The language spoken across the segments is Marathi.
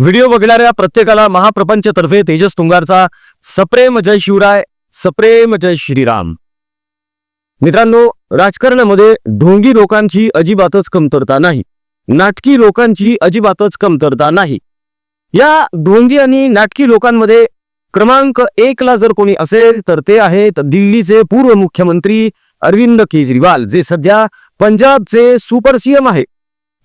व्हिडिओ बघणाऱ्या प्रत्येकाला महाप्रपंचतर्फे तेजस तुंगारचा सप्रेम जय शिवराय सप्रेम जय श्रीराम. मित्रांनो राजकारणामध्ये ढोंगी लोकांची अजिबातच कमतरता नाही. नाटकी लोकांची अजिबातच कमतरता नाही. या ढोंगी आणि नाटकी लोकांमध्ये क्रमांक एक ला जर कोणी असेल तर ते आहेत दिल्लीचे पूर्व मुख्यमंत्री अरविंद केजरीवाल जे सध्या पंजाबचे सुपर सीएम आहे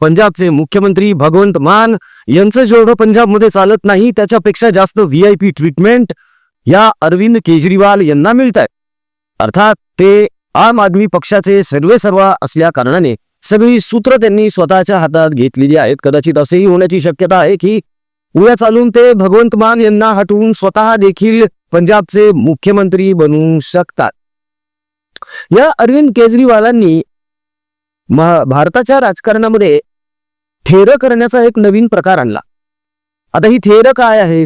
पंजाबचे मुख्यमंत्री भगवंत मान यांचं जेवढं पंजाबमध्ये चालत नाही त्याच्यापेक्षा जास्त व्ही आय पी ट्रीटमेंट या अरविंद केजरीवाल यांना मिळत आहे अर्थात ते आम आदमी पक्षाचे सर्वे सर्वा असल्या कारणाने सगळी सूत्र त्यांनी स्वतःच्या हातात घेतलेली आहेत. कदाचित असेही होण्याची शक्यता आहे की उद्या चालून ते भगवंत मान यांना हटवून स्वतः देखील पंजाबचे मुख्यमंत्री बनू शकतात. या अरविंद केजरीवालांनी भारताच्या राजकारणामध्ये थेर करण्याचा एक नवीन प्रकार आणला. आता ही थेर काय आहे?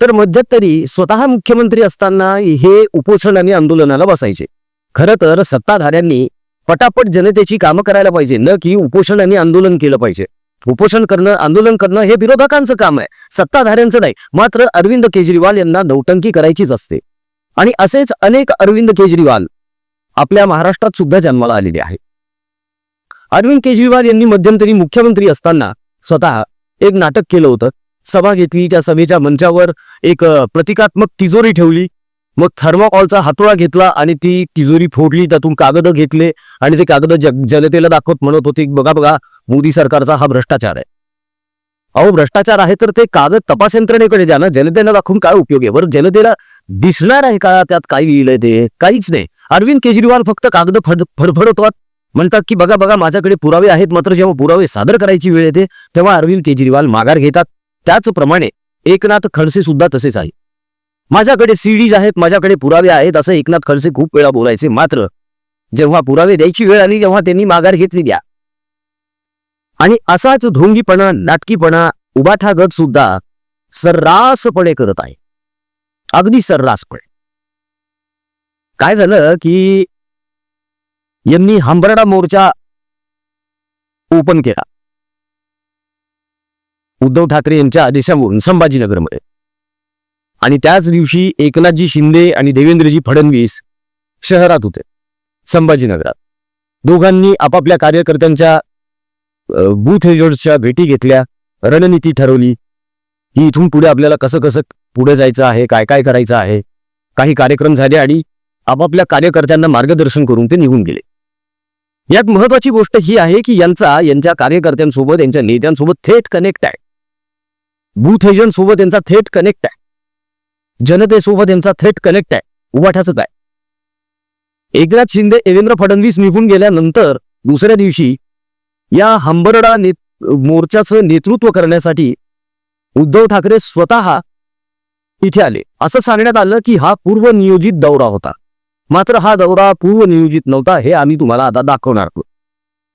तर मध्यंतरी स्वतः मुख्यमंत्री असताना हे उपोषण आणि आंदोलनाला बसायचे. खरं तर सत्ताधाऱ्यांनी पटापट जनतेची कामं करायला पाहिजे न की उपोषण आणि आंदोलन केलं पाहिजे. उपोषण करणं आंदोलन करणं हे विरोधकांचं काम आहे सत्ताधाऱ्यांचं नाही. मात्र अरविंद केजरीवाल यांना नौटंकी करायचीच असते. आणि असेच अनेक अरविंद केजरीवाल आपल्या महाराष्ट्रात सुद्धा जन्माला आलेले आहे अरविंद केजरीवाल यांनी मध्यंतरी मुख्यमंत्री असताना स्वतः एक नाटक केलं होतं. सभा घेतली त्या सभेच्या मंचावर एक प्रतिकात्मक तिजोरी ठेवली. मग थर्माकॉलचा हातोळा घेतला आणि ती तिजोरी फोडली त्यातून कागद घेतले आणि ते कागद जग जनतेला दाखवत म्हणत होते बघा बघा मोदी सरकारचा हा भ्रष्टाचार आहे. अहो भ्रष्टाचार आहे तर ते कागद तपास यंत्रणेकडे द्या ना. जनतेला दाखवून काय उपयोग आहे? बरं जनतेला दिसणार आहे का? त्यात काय लिहिलंय ते? काहीच नाही. अरविंद केजरीवाल फक्त कागद फड फडफडवतात म्हणतात की बघा बघा माझ्याकडे पुरावे आहेत मात्र जेव्हा पुरावे सादर करायची वेळ येते तेव्हा अरविंद केजरीवाल माघार घेतात. त्याचप्रमाणे एकनाथ खडसे सुद्धा तसेच आहे माझ्याकडे सीडीज आहेत माझ्याकडे पुरावे आहेत असं एकनाथ खडसे खूप वेळा बोलायचे. मात्र जेव्हा पुरावे द्यायची वेळ आली तेव्हा त्यांनी माघार घेतली द्या. आणि असाच ढोंगीपणा नाटकीपणा उबाठा गट सुद्धा सर्रासपणे करत आहे. अगदी सर्रासपणे. काय झालं की यांनी हंबरडा मोर्चा ओपन केला. उद्धव ठाकरे यांच्या आदेशावरून संभाजीनगरमध्ये. आणि त्याच दिवशी एकनाथजी शिंदे आणि देवेंद्रजी फडणवीस शहरात होते संभाजीनगरात. दोघांनी आपापल्या कार्यकर्त्यांच्या बूथ एजंट्सच्या भेटी घेतल्या रणनीती ठरवली. ही इथून पुढे आपल्याला कसं कसं पुढे जायचं आहे काय काय करायचं आहे काही कार्यक्रम झाले आणि आपापल्या कार्यकर्त्यांना मार्गदर्शन करून ते निघून गेले. यात महत्वाची गोष्ट ही आहे की यांचा यांच्या कार्यकर्त्यांसोबत यांच्या नेत्यांसोबत थेट कनेक्ट आहे. बूथ एजंट सोबत यांचा थेट कनेक्ट आहे. जनतेसोबत यांचा थेट कनेक्ट आहे. उभाठाचं काय एकनाथ शिंदे देवेंद्र फडणवीस निघून गेल्यानंतर दुसऱ्या दिवशी या हंबरडा ने मोर्चाचं नेतृत्व करण्यासाठी उद्धव ठाकरे स्वतः इथे आले. असं सांगण्यात आलं की हा पूर्वनियोजित दौरा होता. मात्र हा दौरा पूर्वनियोजित नव्हता हे आम्ही तुम्हाला आता दाखवणार आहोत.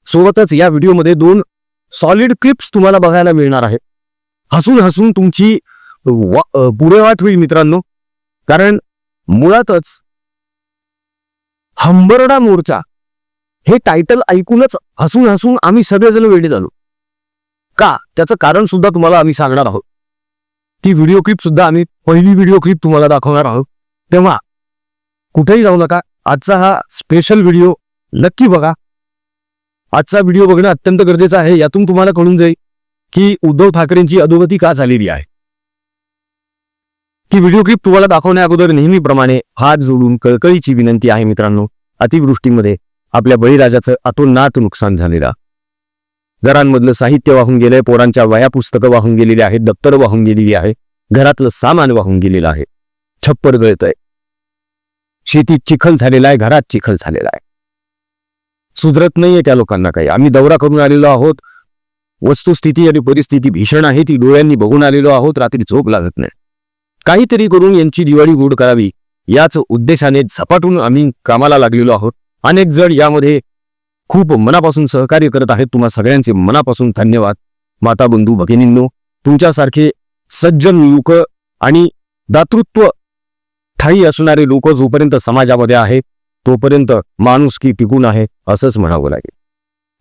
सोबतच या व्हिडिओमध्ये दोन सॉलिड क्लिप्स तुम्हाला बघायला मिळणार आहेत. हसून हसून तुमची वा- अ, होईल मित्रांनो. कारण मुळातच हंबरडा मोर्चा हे टायटल ऐकूनच हसून हसून आम्ही सगळेजण वेळे झालो का? त्याचं कारण सुद्धा तुम्हाला आम्ही सांगणार आहोत. ती व्हिडिओ क्लिप सुद्धा आम्ही पहिली व्हिडिओ क्लिप तुम्हाला दाखवणार आहोत. तेव्हा कुठेही जाऊ नका. आजचा हा स्पेशल व्हिडिओ नक्की बघा. आजचा व्हिडिओ बघणं अत्यंत गरजेचं आहे. यातून तुम्हाला कळून जाईल की उद्धव ठाकरेंची अधोगती का झालेली आहे. ती व्हिडिओ क्लिप तुम्हाला दाखवण्या अगोदर नेहमीप्रमाणे हात जोडून कळकळीची विनंती आहे मित्रांनो. अतिवृष्टीमध्ये आपल्या बळीराजाचं अतोनात नुकसान झालेलं घरांमधलं साहित्य वाहून गेलंय पोरांच्या वया पुस्तकं वाहून गेलेली आहेत दप्तर वाहून गेलेली आहे घरातलं सामान वाहून गेलेलं आहे. छप्पर गळतंय. शेतीत चिखल झालेला आहे घरात चिखल झालेला आहे. सुधरत नाहीये त्या लोकांना काही. आम्ही दौरा करून आलेलो आहोत. वस्तुस्थिती आणि परिस्थिती भीषण आहे ती डोळ्यांनी बघून आलेलो आहोत रात्री झोप लागत नाही. काहीतरी करून यांची दिवाळी गोड करावी याच उद्देशाने झपाटून आम्ही कामाला लागलेलो आहोत. अनेक जण यामध्ये खूप मनापासून सहकार्य करत आहेत. तुम्हा सगळ्यांचे मनापासून धन्यवाद. माता बंधू भगिनींनो तुमच्यासारखे सज्जन लोक आणि दातृत्व ठाई असणारे लोक जोपर्यंत समाजामध्ये आहे तोपर्यंत माणूस की टिकून आहे असंच म्हणावं लागेल.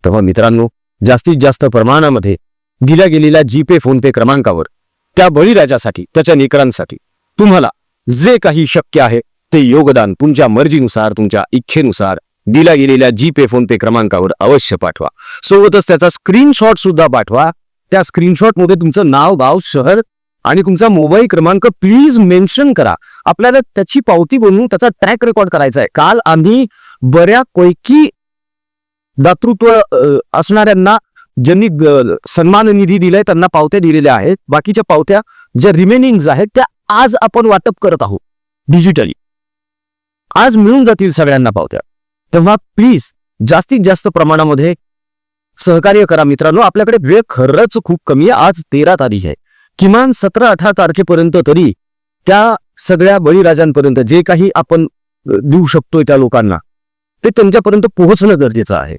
तेव्हा मित्रांनो जास्तीत जास्त प्रमाणामध्ये दिल्या गेलेल्या जीपे फोनपे क्रमांकावर त्या बळीराजासाठी त्याच्या लेकरांसाठी तुम्हाला जे काही शक्य आहे ते योगदान तुमच्या मर्जीनुसार तुमच्या इच्छेनुसार दिल्या गेलेल्या जीपे फोनपे फोन पे क्रमांकावर अवश्य पाठवा. सोबतच त्याचा स्क्रीनशॉट सुद्धा पाठवा. त्या स्क्रीनशॉटमध्ये तुमचं नाव गाव शहर आणि तुमचा मोबाईल क्रमांक प्लीज मेन्शन करा. आपल्याला त्याची पावती बनवून त्याचा ट्रॅक रेकॉर्ड करायचा आहे. काल आम्ही बऱ्यापैकी दातृत्व असणाऱ्यांना ज्यांनी सन्मान निधी दिलाय त्यांना पावत्या दिलेल्या आहेत. बाकीच्या पावत्या ज्या रिमेनिंग आहेत त्या आज आपण वाटप करत आहोत. डिजिटली आज मिळून जातील सगळ्यांना पावत्या. तेव्हा प्लीज जास्तीत जास्त प्रमाणामध्ये सहकार्य करा मित्रांनो. आपल्याकडे वेळ खरंच खूप कमी आहे. आज तेरा तारीख आहे. किमान सतरा अठरा तारखेपर्यंत तरी त्या सगळ्या बळीराजांपर्यंत जे काही आपण देऊ शकतोय त्या लोकांना ते त्यांच्यापर्यंत पोहोचणं गरजेचं आहे.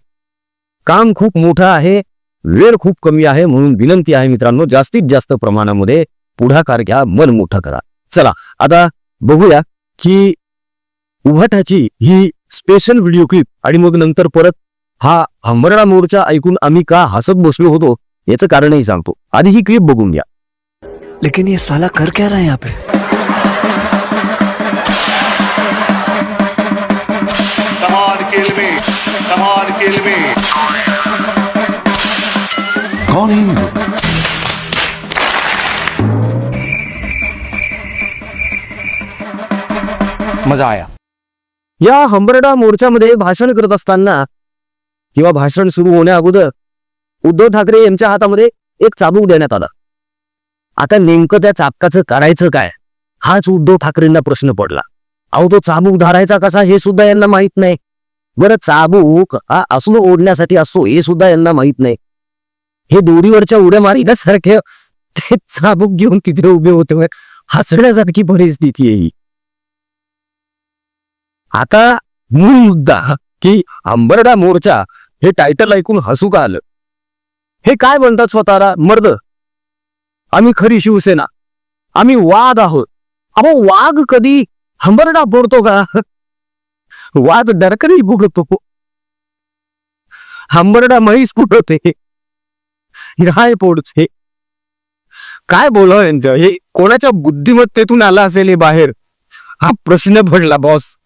काम खूप मोठं आहे वेळ खूप कमी आहे म्हणून विनंती आहे मित्रांनो जास्तीत जास्त प्रमाणामध्ये पुढाकार घ्या मन मोठं करा. चला आता बघूया की उभाटाची ही स्पेशल व्हिडिओ क्लिप आणि मग नंतर परत हा हंबरडा मोर्चा ऐकून आम्ही का हसत बसलो होतो याचं कारणही सांगतो. आधी ही क्लिप बघून घ्या. लेकिन ये साला कर क्या रहा है यहाँ पे? कौन है? मजा आया। या हंबरडा मोर्चामध्ये भाषण करत असताना किंवा भाषण सुरू होण्या अगोदर उद्धव ठाकरे यांच्या हातामध्ये एक चाबूक देण्यात आला. आता नेमकं त्या चाबकाचं करायचं काय? हाच उद्धव ठाकरेंना प्रश्न पडला. अहो तो चाबूक धरायचा कसा हे सुद्धा यांना माहीत नाही. बरं चाबूक हा असलो ओढण्यासाठी असतो हे सुद्धा यांना माहीत नाही. हे दोरीवरच्या उड्या मारिण्यासारखे ते चाबूक घेऊन तिथे उभे होते हसण्यासारखी परिस्थिती आहे ही. आता मूळ मुद्दा की अंबरडा मोर्चा हे टायटल ऐकून हसू का आलं? हे काय म्हणतात स्वतःला? मर्द. आम्ही खरी शिवसेना. आम्ही वाद आहोत. अहो वाघ कधी हंबरडा फोडतो का? वाघ डरकरी फुटतो हंबरडा म्हैस फुटवते गाय फोडते. काय बोलावं यांचं? हे कोणाच्या बुद्धिमत्तेतून आला असेल हे बाहेर? हा प्रश्न पडला बॉस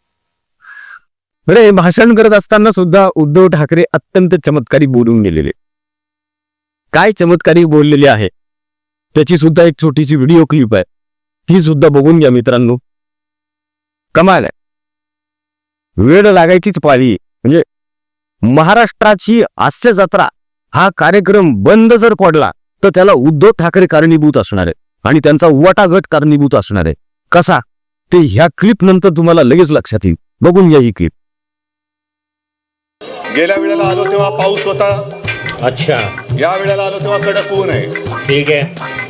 बरे भाषण करत असताना सुद्धा उद्धव ठाकरे अत्यंत चमत्कारी बोलून गेलेले. काय चमत्कारी बोललेले आहे? त्याची सुद्धा एक छोटीशी व्हिडिओ क्लिप आहे. ती सुद्धा बघून घ्या मित्रांनो. कमाल आहे. वेळ लागायचीच पाळी. म्हणजे महाराष्ट्राची हास्य जत्रा हा कार्यक्रम बंद जर पडला तर त्याला उद्धव ठाकरे कारणीभूत असणार आहे. आणि त्यांचा वटागट कारणीभूत असणार आहे. कसा? ते ह्या क्लिप नंतर तुम्हाला लगेच लक्षात येईल. बघून घ्या ही क्लिप गेल्या वेळेला आलो तेव्हा पाऊस होता. अच्छा. या वेळेला आलो तेव्हा कडक ऊन आहे ठीक है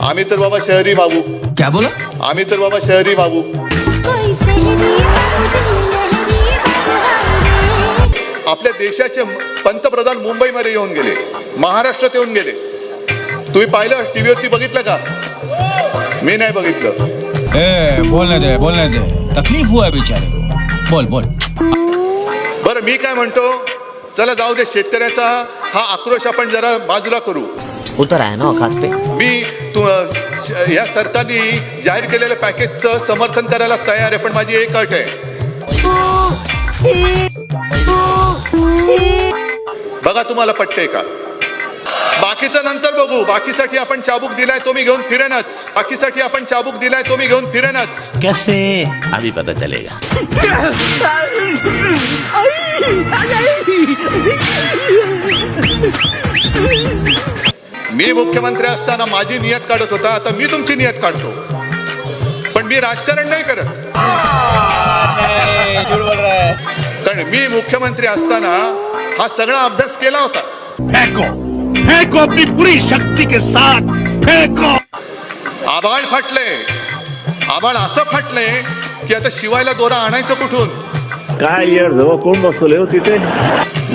आम्ही तर बाबा शहरी बाबू क्या बोला? आम्ही तर बाबा शहरी बाबू कोई सहरी बाबू लहरी बाबू आपल्या देशाचे पंतप्रधान मुंबईमध्ये येऊन गेले. महाराष्ट्रात येऊन गेले. तुम्ही पाहिलं टीव्हीवरती बघितलं का? मी नाही बघितलं. ए बोलने दे बोलने दे तकलीफ हुआ है बेचारे. को बोल बोल. बरं मी काय म्हणतो? चला जाऊ दे शेतकऱ्याचा हा आक्रोश आपण जरा बाजूला करू. उतर आहे ना औकात पे. मी तू या सरकारने जाहीर केलेल्या पॅकेजचं समर्थन करायला तयार आहे पण माझी एक अट आहे. बघा तुम्हाला पटते का? बाकीचं नंतर बघू. बाकीसाठी आपण चाबूक दिलाय तो मी घेऊन फिरेनच. बाकीसाठी आपण चाबूक दिलाय तो मी घेऊन फिरेनच. कैसे? अभी पता चलेगा. मी मुख्यमंत्री असताना माझी नियत काढत होता आता मी तुमची नियत काढतो. पण मी राजकारण नाही करत. कारण मी मुख्यमंत्री असताना हा सगळा अभ्यास केला होता. फेंको. फेंको अपनी पूरी शक्ति के साथ फेंको। आभाळ फाटले आभाळ असं फाटले की आता शिवायला दोरा आणायचं कुठून? काय यार जवळ कोण बसवले हो तिथे?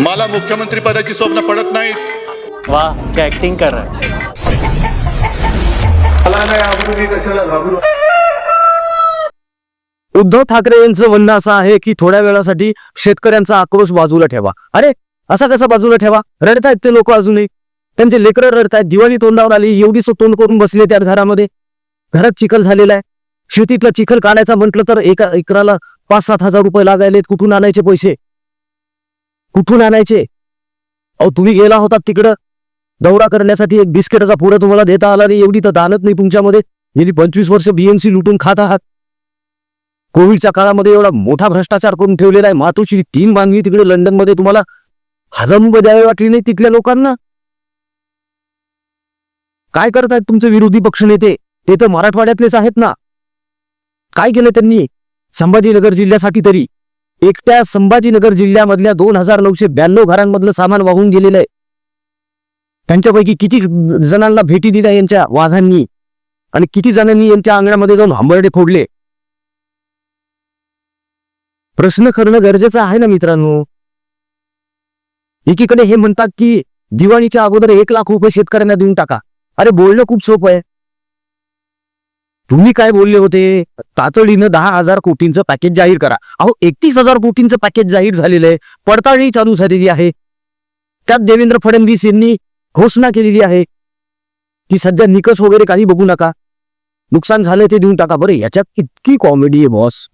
मला मुख्यमंत्री पदाची स्वप्न पडत नाहीत. वाह क्या एक्टिंग कर रहा है? उद्धव ठाकरे यांचं म्हणणं असं आहे की थोड्या वेळासाठी शेतकऱ्यांचा आक्रोश बाजूला ठेवा. अरे असा कसा बाजूला ठेवा? रडतायत ते लोक अजूनही. त्यांचे लेकरं रडतात दिवाळी तोंडावर आली एवढी तोंड करून बसले त्या घरामध्ये. घरात चिखल झालेला आहे. शेतीतला चिखल काढायचा म्हटलं तर एका एकराला पाच सात हजार रुपये लागायलेत. कुठून आणायचे पैसे? कुठून आणायचे? अहो तुम्ही गेला होता तिकडं. दौरा करण्यासाठी एक बिस्किटाचा पुढं तुम्हाला देता आला नाही. एवढी तर दानत नाही तुमच्यामध्ये. गेली पंचवीस वर्ष बीएमसी लुटून खात आहात. कोविडच्या काळामध्ये एवढा मोठा भ्रष्टाचार करून ठेवलेला आहे. मातोश्री तीन बांधवी तिकडे लंडनमध्ये तुम्हाला हजम द्यावी द्यावे वाटली नाही तिथल्या लोकांना? काय करत आहेत तुमचे विरोधी पक्षनेते ते तर मराठवाड्यातलेच आहेत ना. काय केलं त्यांनी? संभाजीनगर जिल्ह्यासाठी तरी. एकट्या संभाजीनगर जिल्ह्यामधल्या दोन हजार नऊशे ब्याण्णव घरांमधलं सामान वाहून गेलेलं आहे. त्यांच्यापैकी किती जणांना भेटी दिल्या यांच्या वाघांनी? आणि किती जणांनी यांच्या अंगणामध्ये जाऊन हंबरडे फोडले? प्रश्न करणं गरजेचं आहे ना मित्रांनो. एकीकडे हे म्हणतात की दिवाळीच्या अगोदर एक लाख रुपये शेतकऱ्यांना देऊन टाका. अरे बोलणं खूप सोपं आहे. तुम्ही काय बोलले होते? तातडीनं दहा हजार कोटींचं पॅकेज जाहीर करा. अहो एकतीस हजार कोटींचं पॅकेज जाहीर झालेलं आहे. पडताळणी चालू झालेली आहे. त्यात देवेंद्र फडणवीस यांनी घोषणा केलेली आहे की सध्या निकष वगैरे काही बघू नका. नुकसान झालं ते देऊन टाका. बरं याच्यात इतकी कॉमेडी आहे बॉस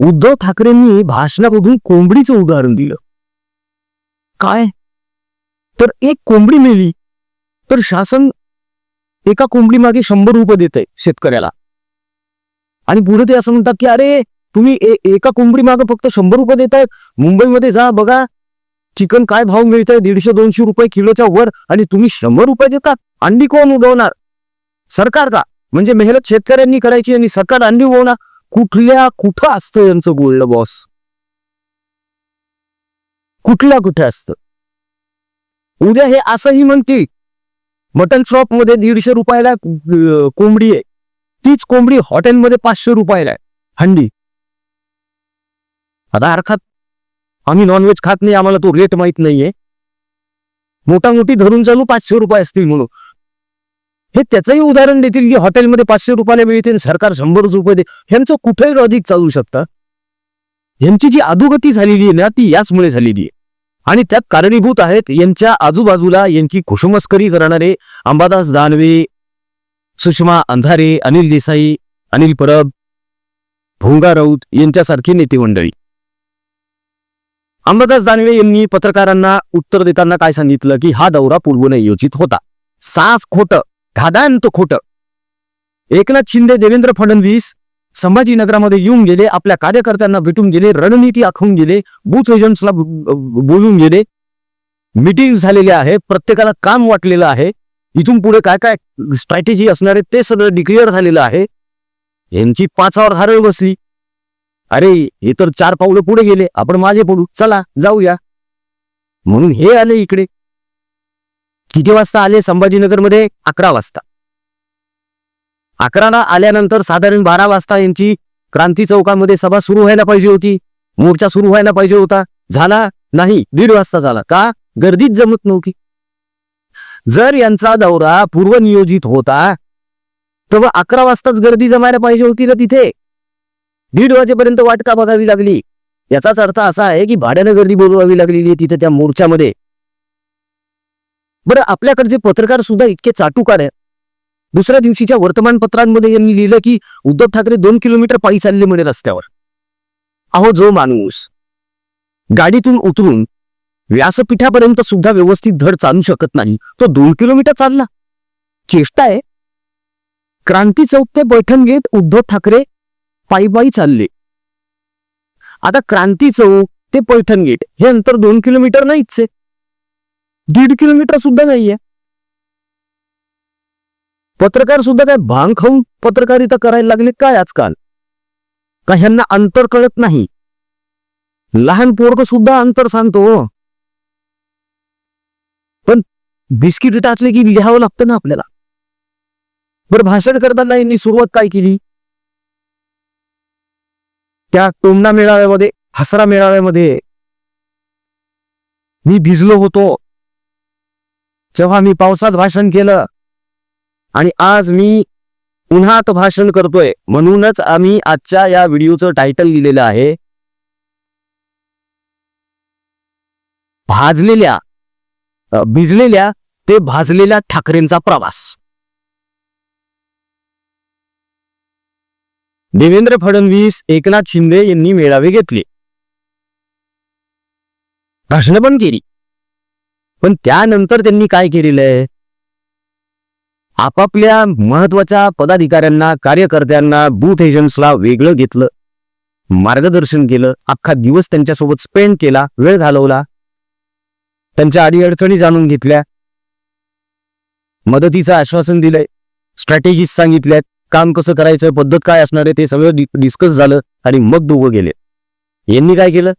उद्धव ठाकरेंनी भाषणामधून कोंबडीचं उदाहरण दिलं. काय? तर एक कोंबडी मिळली तर शासन एका कोंबडी मागे शंभर रुपये देत आहे शेतकऱ्याला. आणि पुढे ते असं म्हणतात की अरे तुम्ही ए- एका कोंबडी मागे फक्त शंभर रुपये देतायत मुंबईमध्ये जा बघा चिकन काय भाव मिळतंय दीडशे दोनशे रुपये किलोच्या वर आणि तुम्ही शंभर रुपये देतात अंडी कोण उडवणार? सरकार का? म्हणजे मेहनत शेतकऱ्यांनी करायची आणि सरकार अंडी उडवणार? कुठल्या कुठं असतं यांचं बोलणं बॉस कुठल्या कुठे असतं? उद्या हे असंही म्हणते मटन शॉपमध्ये दीडशे रुपयाला कोंबडी आहे. तीच कोंबडी हॉटेलमध्ये पाचशे रुपयाला आहे. हंडी. आता अर्थात आम्ही नॉनव्हेज खात नाही आम्हाला तो रेट माहीत नाहीये. मोठा मोठी धरून चालू पाचशे रुपये असतील म्हणून. हे त्याचंही उदाहरण देतील की हॉटेलमध्ये पाचशे रुपयाला मिळते आणि सरकार शंभर रुपये दे. ह्यांचं कुठेही लॉजिक चालू शकतं. यांची जी अधोगती झालेली आहे ना ती याचमुळे झालेली आहे. आणि त्यात कारणीभूत आहेत यांच्या आजूबाजूला यांची खुशमस्करी करणारे अंबादास दानवे सुषमा अंधारे अनिल देसाई अनिल परब भोंगा राऊत यांच्यासारखी नेते मंडळी. अंबादास दानवे यांनी पत्रकारांना उत्तर देताना काय सांगितलं की हा दौरा पूर्वनियोजित होता. साफ खोटं धादांत खोटं. एकनाथ शिंदे देवेंद्र फडणवीस संभाजीनगरामध्ये येऊन गेले आपल्या कार्यकर्त्यांना भेटून गेले रणनीती आखून गेले बूथ एजंट्सला बोलून गेले. मिटिंग झालेले आहे प्रत्येकाला काम वाटलेलं आहे. इथून पुढे काय काय स्ट्रॅटेजी असणार आहे ते सगळं डिक्लेअर झालेलं आहे. यांची पाचावर धारळ बसली. अरे हे तर चार पावलं पुढे गेले आपण माझे पडू चला जाऊया. म्हणून हे आले इकडे. किती वाजता आले? संभाजीनगरमध्ये अकरा वाजता. अकराला आल्यानंतर साधारण बारा वाजता यांची क्रांती चौकामध्ये सभा सुरू व्हायला पाहिजे होती. मोर्चा सुरू व्हायला पाहिजे होता. झाला नाही दीड वाजता झाला. का? गर्दीच जमत नव्हती. जर यांचा दौरा पूर्वनियोजित होता तर अकरा वाजताच गर्दी जमायला पाहिजे होती ना तिथे? दीड वाजेपर्यंत वाट का बघावी लागली? याचाच अर्थ असा आहे की भाड्यानं गर्दी बोलवावी लागलेली आहे तिथे त्या मोर्चामध्ये. बरं आपल्याकडचे पत्रकार सुद्धा इतके चाटूकार आहेत. दुसऱ्या दिवशीच्या वर्तमानपत्रांमध्ये यांनी लिहिलं की उद्धव ठाकरे दोन किलोमीटर पायी चालले म्हणे रस्त्यावर. अहो जो माणूस गाडीतून उतरून व्यासपीठापर्यंत सुद्धा व्यवस्थित धड चालू शकत नाही तो दोन किलोमीटर चालला. चेष्टा आहे. क्रांती चौक ते पैठण गेट उद्धव ठाकरे पायी पायी चालले. आता क्रांती चौक ते पैठण गेट हे अंतर दोन किलोमीटर नाहीच आहे. दीड किलोमीटर सुद्धा नाहीये. पत्रकार सुद्धा काय भांग खाऊन पत्रकारिता करायला लागले काय आजकाल? का ह्यांना अंतर कळत नाही? लहान पोरग सुद्धा अंतर सांगतो हो. पण बिस्किट टाचले की लिहावं लागतं ना आपल्याला? बरं भाषण करताना यांनी सुरुवात काय केली? त्या टोमणा मेळाव्यामध्ये हसरा मेळाव्यामध्ये मी भिजलो होतो. जेव्हा मी पावसात भाषण केलं आणि आज मी उन्हात भाषण करतोय. म्हणूनच आम्ही आजच्या या व्हिडिओचं टायटल दिलेलं आहे. भाजलेल्या भिजलेल्या ते भाजलेल्या ठाकरेंचा प्रवास. देवेंद्र फडणवीस एकनाथ शिंदे यांनी मेळावे घेतले. भाषण पण केली. पण त्यानंतर त्यांनी काय केलेलं आहे? आपापल्या महत्त्वाच्या पदाधिकाऱ्यांना कार्यकर्त्यांना बूथ एजंट्सला वेगळं घेतलं. मार्गदर्शन केलं. अख्खा दिवस त्यांच्यासोबत स्पेंड केला. वेळ घालवला. त्यांच्या अडीअडचणी जाणून घेतल्या. मदतीचं आश्वासन दिलंय. स्ट्रॅटेजीज सांगितल्यात काम कसं करायचं पद्धत काय असणार आहे ते सगळं डि- डिस्कस झालं आणि मग दोघं गेले. यांनी काय केलं?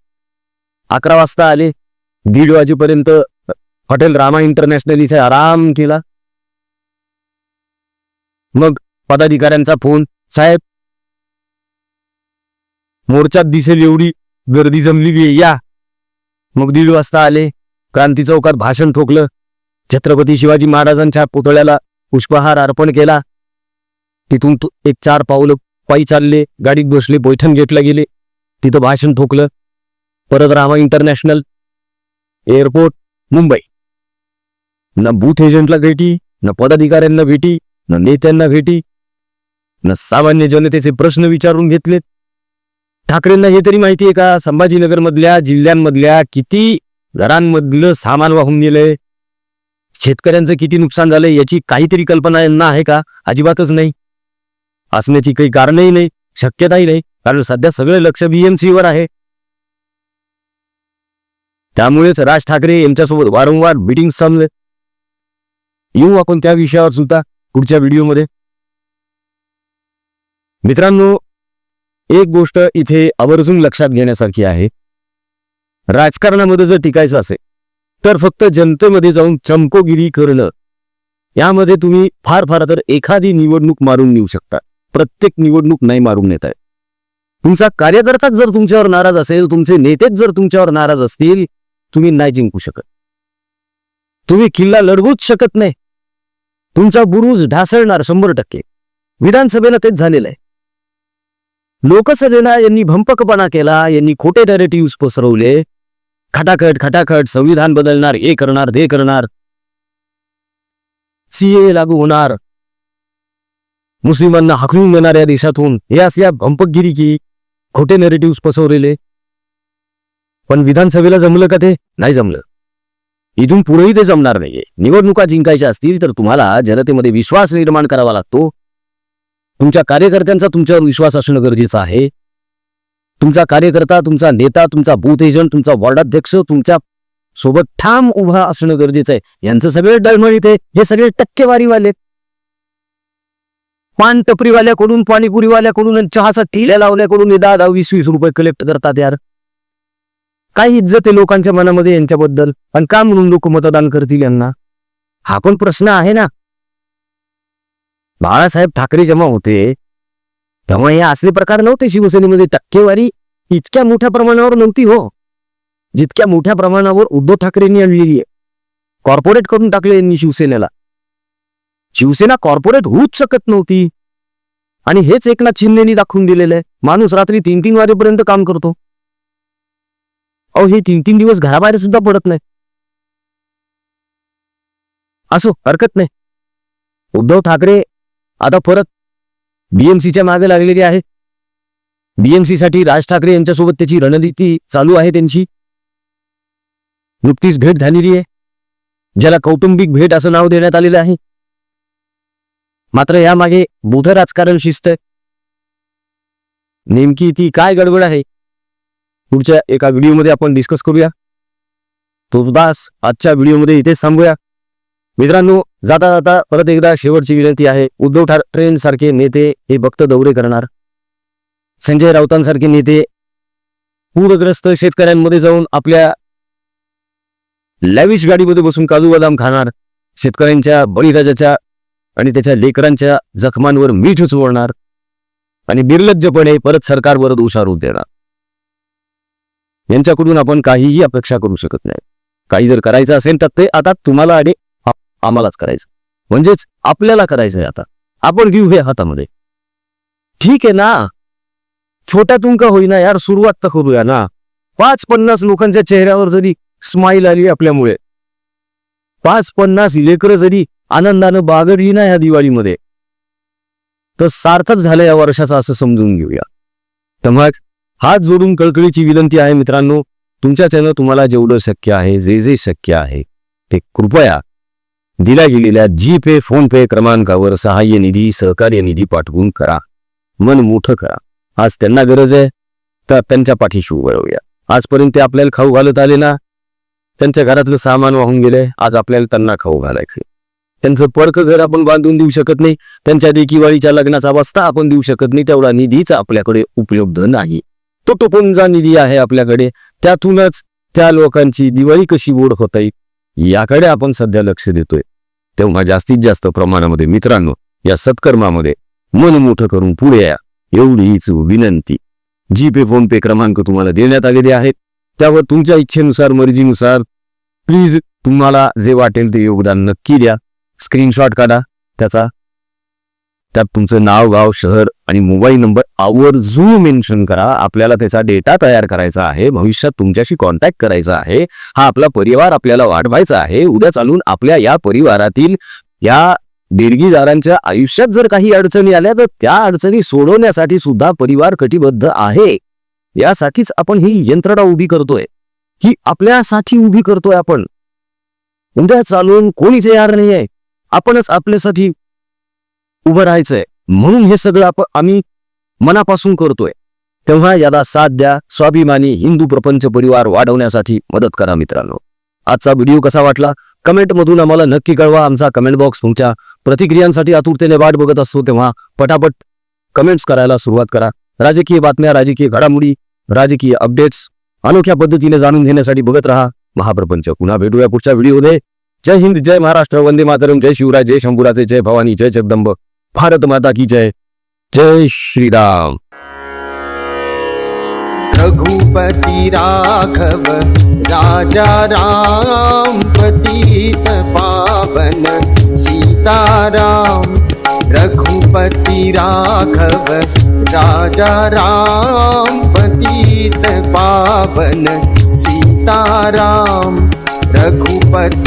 अकरा वाजता आले. दीड वाजेपर्यंत हॉटेल रामा इंटरनॅशनल इथे आराम केला. मग पदाधिकाऱ्यांचा फोन साहेब मोर्चात दिसेल एवढी गर्दी जमलेली या. मग दीड वाजता आले क्रांती चौकात भाषण ठोकलं छत्रपती शिवाजी महाराजांच्या पुतळ्याला पुष्पहार अर्पण केला. तिथून एक चार पावलं पायी चालले गाडीत बसले पैठण गेटला गेले. तिथं भाषण ठोकलं परत रामा इंटरनॅशनल एअरपोर्ट मुंबई. न बूथ एजंटला भेटी न पदाधिकाऱ्यांना भेटी न नेत्यांना भेटी न सामान्य जनतेचे प्रश्न विचारून घेतले ठाकरेंना हे तरी माहिती आहे का? संभाजीनगरमधल्या जिल्ह्यांमधल्या किती घरांमधलं सामान वाहून गेलंय शेतकऱ्यांचं किती नुकसान झालंय याची काहीतरी कल्पना यांना आहे का? अजिबातच नाही. असण्याची काही कारणही नाही शक्यताही नाही कारण सध्या सगळं लक्ष BMC वर आहे. त्यामुळेच राज ठाकरे यांच्यासोबत वारंवार मिटिंग चालले येऊ आपण त्या विषयावर सुद्धा. पुढच्या व्हिडिओमध्ये. मित्रांनो एक गोष्ट इथे आवर्जून लक्षात घेण्यासारखी आहे. राजकारणामध्ये जर टिकायचं असेल तर फक्त जनतेमध्ये जाऊन चमकोगिरी करणं यामध्ये तुम्ही फार फार तर एखादी निवडणूक मारून नेऊ शकता. प्रत्येक निवडणूक नाही मारून नेत आहे तुमचा कार्यकर्ताच जर तुमच्यावर नाराज असेल तुमचे नेतेच जर तुमच्यावर नाराज असतील तुम्ही नाही जिंकू शकत. तुम्ही किल्ला लढवूच शकत नाही. तुमचा बुरुज ढासळणार शंभर टक्के. विधानसभेला तेच झालेलं आहे. लोकसभेला यांनी भंपकपणा केला यांनी खोटे नॅरेटिव्ह पसरवले. खटाखट खटाखट संविधान बदलणार हे करणार ते करणार. सीए लागू होणार. मुस्लिमांना हाकलून देणाऱ्या देशातून. हे असल्या भंपकगिरी की खोटे नॅरेटिव्ह पसरवलेले. पण विधानसभेला जमलं का ते? नाही जमलं. इथून पुढेही ते जमणार नाहीये. निवडणुका जिंकायच्या असतील तर तुम्हाला जनतेमध्ये विश्वास निर्माण करावा लागतो. तुमच्या कार्यकर्त्यांचा तुमच्यावर विश्वास असणं गरजेचं आहे. तुमचा कार्यकर्ता तुमचा नेता तुमचा बूथ एजंट तुमचा वॉर्डाध्यक्ष तुमच्यासोबत ठाम उभा असणं गरजेचं आहे. यांचं सगळे डळमळीत आहे हे सगळे टक्केवारीवाले पान टपरीवाल्याकडून पाणीपुरीवाल्याकडून आणि चहाचा ठेल्या लावल्याकडून दहा दहा वीस वीस रुपये कलेक्ट करतात यार. काय इज्जत आहे लोकांच्या मनामध्ये यांच्याबद्दल. आणि का म्हणून लोक मतदान करतील यांना? हा पण प्रश्न आहे ना? बाळासाहेब ठाकरे जेव्हा होते तेव्हा हे असले प्रकार नव्हते शिवसेनेमध्ये. टक्केवारी इतक्या मोठ्या प्रमाणावर नव्हती हो. जितक्या मोठ्या प्रमाणावर उद्धव ठाकरेंनी आणलेली आहे. कॉर्पोरेट करून टाकले यांनी शिवसेनेला. शिवसेना कॉर्पोरेट होऊच शकत नव्हती. आणि हेच एकनाथ शिंदेनी दाखवून दिलेलं आहे. माणूस रात्री तीन तीन वाजेपर्यंत काम करतो. अहो हे तीन तीन दिवस घराबाहेर सुद्धा पडत नाही. असो हरकत नाही. उद्धव ठाकरे आता परत बीएमसीच्या मागे लागलेली आहे बीएमसी साठी राज ठाकरे यांच्यासोबत त्याची रणनीती चालू आहे त्यांची. नुकतीच भेट झालेली आहे. ज्याला कौटुंबिक भेट असं नाव देण्यात आलेलं आहे. मात्र यामागे बुध राजकारण शिस्त नेमकी ती काय गडबड आहे? पुढच्या एका व्हिडिओमध्ये आपण डिस्कस करूया. तुर्दास आजच्या व्हिडिओमध्ये इथेच थांबूया. मित्रांनो जाता जाता परत एकदा शेवटची विनंती आहे उद्धव ठाकरेंसारखे नेते हे भक्त दौरे करणार. संजय राऊतांसारखे नेते पूरग्रस्त शेतकऱ्यांमध्ये जाऊन आपल्या लॅविश गाडीमध्ये बसून काजू बदाम खाणार शेतकऱ्यांच्या बळीराजाच्या आणि त्याच्या लेकरांच्या जखमांवर मीठ उचवणार आणि निर्लज्जपणे परत सरकारवर दोषारोप देणार. यांच्याकडून आपण काहीही अपेक्षा करू शकत नाही. काही जर करायचं असेल तर ते आता तुम्हाला आणि आम्हालाच करायचं. म्हणजेच आपल्याला करायचंय आता. आपण घेऊ हे हातामध्ये. ठीक आहे ना? छोट्यातून का होईना यार सुरुवात तर करूया ना. पाच पन्नास लोकांच्या चेहऱ्यावर जरी स्माईल आली आपल्यामुळे. पाच पन्नास लेकरं जरी आनंदानं बागडली ना ह्या दिवाळीमध्ये. तर सार्थक झालं या वर्षाचं असं समजून घेऊया. तर मग हात जोडून कळकळीची विनंती आहे मित्रांनो तुमच्याच्यानं तुम्हाला जेवढं शक्य आहे जे जे शक्य आहे ते कृपया दिल्या गेलेल्या जी पे फोन पे क्रमांकावर सहाय्य निधी सहकार्य निधी पाठवून करा. मन मोठं करा. आज त्यांना गरज आहे तर त्यांच्या पाठीशी उभं राहूया. आजपर्यंत ते आपल्याला खाऊ घालत आले ना? त्यांच्या घरातलं सामान वाहून गेलंय आज आपल्याला त्यांना खाऊ घालायचंय. त्यांचं पडकं घर आपण बांधून देऊ शकत नाही त्यांच्या देखीवाळीच्या लग्नाचा बस्ता आपण देऊ शकत नाही तेवढा निधीच आपल्याकडे उपलब्ध नाही. तो टोपणजा निधी आहे आपल्याकडे. त्यातूनच त्या लोकांची दिवाळी कशी ओढ होता येईल याकडे आपण सध्या लक्ष देतोय. तेव्हा जास्तीत जास्त प्रमाणामध्ये मित्रांनो या सत्कर्मामध्ये मन मोठं करून पुढे या एवढीच विनंती. जी पे फोन पे क्रमांक तुम्हाला देण्यात आलेले आहेत त्यावर तुमच्या इच्छेनुसार मर्जीनुसार प्लीज तुम्हाला जे वाटेल ते योगदान नक्की द्या. स्क्रीनशॉट काढा त्याचा त्यात तुमचं नाव गाव शहर आणि मोबाईल नंबर आवर्जून मेन्शन करा. आपल्याला त्याचा डेटा तयार करायचा आहे. भविष्यात तुमच्याशी कॉन्टॅक्ट करायचा आहे. हा आपला परिवार आपल्याला वाढवायचा आहे. उद्या चालून आपल्या या परिवारातील या देणगीदारांच्या आयुष्यात जर काही अडचणी आल्या तर त्या अडचणी सोडवण्यासाठी सुद्धा परिवार कटिबद्ध आहे. यासाठीच आपण ही यंत्रणा उभी करतोय. ही आपल्यासाठी उभी करतोय आपण. उद्या चालून कोणीच येणार नाहीये. आपणच आपल्यासाठी उभं राहायचंय. म्हणून हे सगळं आपण आम्ही मनापासून करतोय. तेव्हा याला साथ द्या. स्वाभिमानी हिंदू प्रपंच परिवार वाढवण्यासाठी मदत करा मित्रांनो. आजचा व्हिडिओ कसा वाटला? कमेंटमधून आम्हाला नक्की कळवा. आमचा कमेंट बॉक्स तुमच्या प्रतिक्रियांसाठी आतुरतेने वाट बघत असतो तेव्हा पटापट कमेंट्स करायला सुरुवात करा. राजकीय बातम्या राजकीय घडामोडी राजकीय अपडेट्स अनोख्या पद्धतीने जाणून घेण्यासाठी बघत राहा. महाप्रपंच. पुन्हा भेटूया पुढच्या व्हिडिओमध्ये. जय हिंद जय महाराष्ट्र. वंदे मातरम. जय शिवराय जय शंभुराचे जय भवानी जय जगदंब. भारत माता की जय। जय श्री राम रघुपति राघव राजा राम पतित पावन सीताराम। रघुपति राघव राजा राम पतित पावन सीताराम। रघुपति